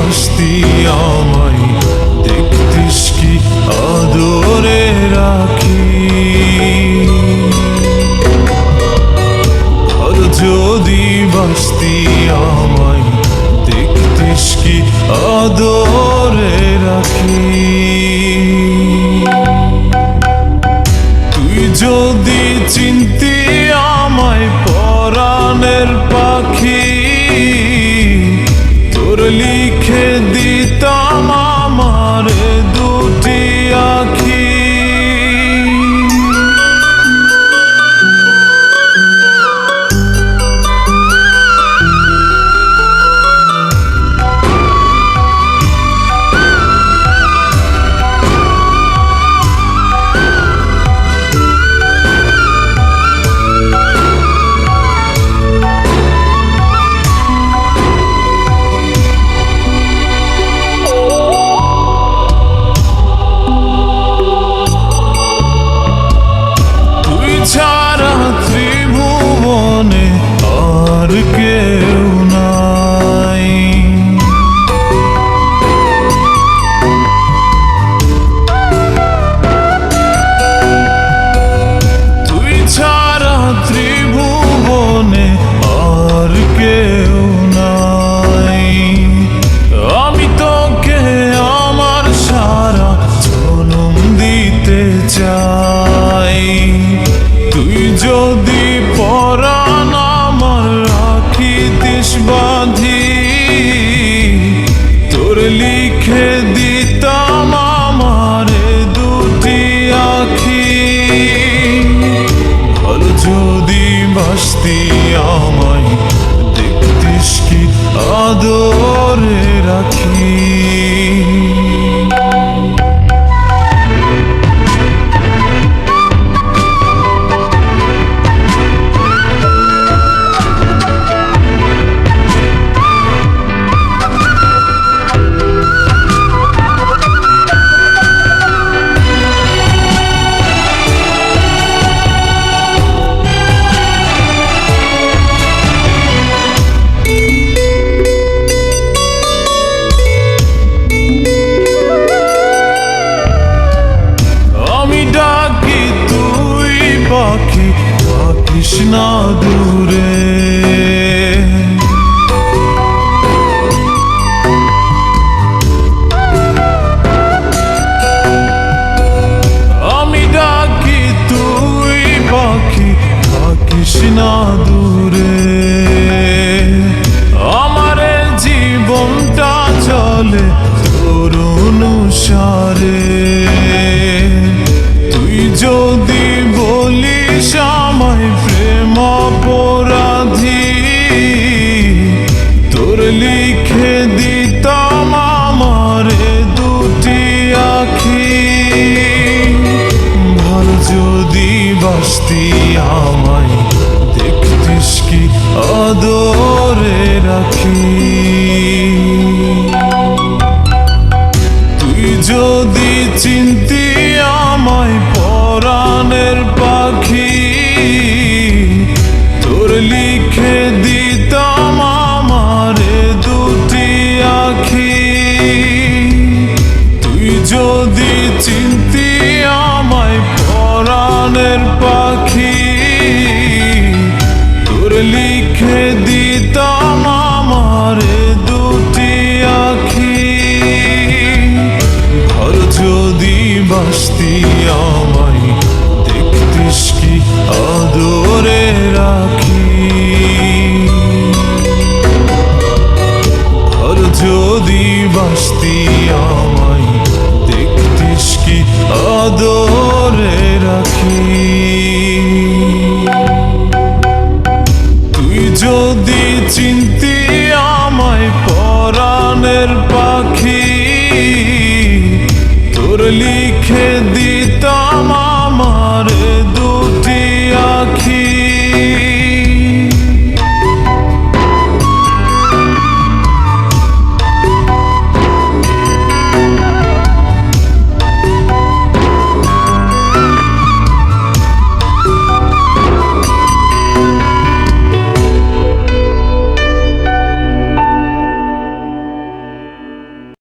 γνωστή lucky. Krishna Dure সত্যি আমায় দেখতিস কি আদরে রাখি? আমায় দেখতিস কি? আদরে রাখি। আর যদি বাসতি আমায় দেখতিস কি? আদরে রাখি।